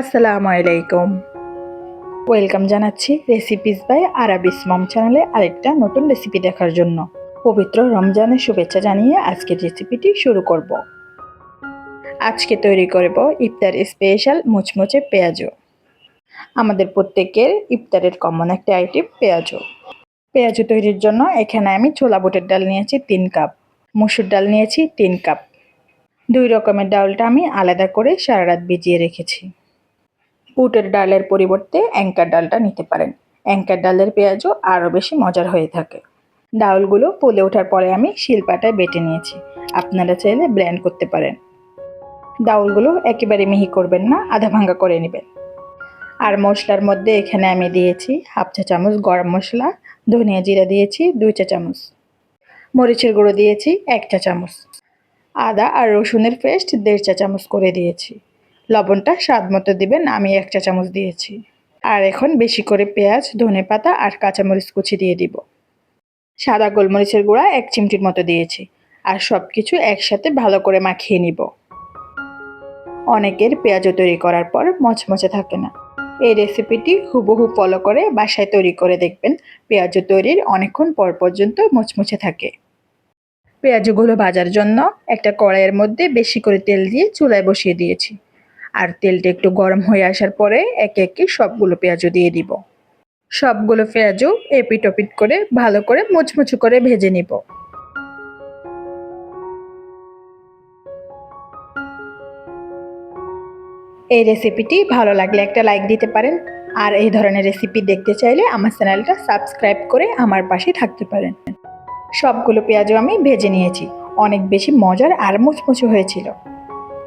আসসালামু আলাইকুম। ওয়েলকাম জানাচ্ছি রেসিপিস বাই আরাবিস মম চ্যানেলে আরেকটা নতুন রেসিপি দেখার জন্য। পবিত্র রমজানের শুভেচ্ছা জানিয়ে আজকের রেসিপিটি শুরু করব। আজকে তৈরি করব ইফতার স্পেশাল মুচমুচে পেঁয়াজু আমাদের প্রত্যেকের ইফতারের কমন একটা আইটেম পেঁয়াজু পেঁয়াজু তৈরির জন্য এখানে আমি ছোলা বুটের ডাল নিয়েছি তিন কাপ মুসুর ডাল নিয়েছি তিন কাপ দুই রকমের ডালটা আমি আলাদা করে সারা রাত ভিজিয়ে রেখেছি। বুটের ডালের পরিবর্তে অ্যাঙ্কার ডালটা নিতে পারেন। অ্যাঙ্কার ডালের পেঁয়াজও আরও বেশি মজার হয়ে থাকে। ডাউলগুলো ফুলে ওঠার পরে আমি শিলপাটায় বেটে নিয়েছি। আপনারা চাইলে ব্ল্যান্ড করতে পারেন। ডাউলগুলো একেবারে মিহি করবেন না, আধা ভাঙ্গা করে নেবেন। আর মশলার মধ্যে এখানে আমি দিয়েছি হাফ চা চামচ গরম মশলা, ধনিয়া জিরা দিয়েছি দুই চা চামচ। মরিচের গুঁড়ো দিয়েছি এক চা চামচ। আদা আর রসুনের পেস্ট দেড় চা চামচ করে দিয়েছি। লবণটা স্বাদ মতো দিবেন, আমি এক চা চামচ দিয়েছি। আর এখন বেশি করে পেঁয়াজ, ধনে পাতা আর কাঁচামরিচ কুচি দিয়ে দিব। সাদা গোলমরিচের গুঁড়া এক চিমটির মতো দিয়েছি আর সব কিছু একসাথে ভালো করে মাখিয়ে নিব। অনেকের পেঁয়াজও তৈরি করার পর মচমচে থাকে না। এই রেসিপিটি হুবহু ফলো করে বাসায় তৈরি করে দেখবেন পেঁয়াজু তৈরির অনেকক্ষণ পর পর্যন্ত মুচমুচে থাকে। পেঁয়াজগুলো ভাজার জন্য একটা কড়াইয়ের মধ্যে বেশি করে তেল দিয়ে চুলায় বসিয়ে দিয়েছি। আর তেলটা একটু গরম হয়ে আসার পরে একে একে সবগুলো পেঁয়াজও দিয়ে দিব। সবগুলো পেঁয়াজও এপিট ওপিট করে ভালো করে মুচমুচু করে ভেজে নিব। এই রেসিপিটি ভালো লাগলে একটা লাইক দিতে পারেন। আর এই ধরনের রেসিপি দেখতে চাইলে আমার চ্যানেলটা সাবস্ক্রাইব করে আমার পাশে থাকতে পারেন। সবগুলো পেঁয়াজও আমি ভেজে নিয়েছি। অনেক বেশি মজার আর মুচমুচু হয়েছিল।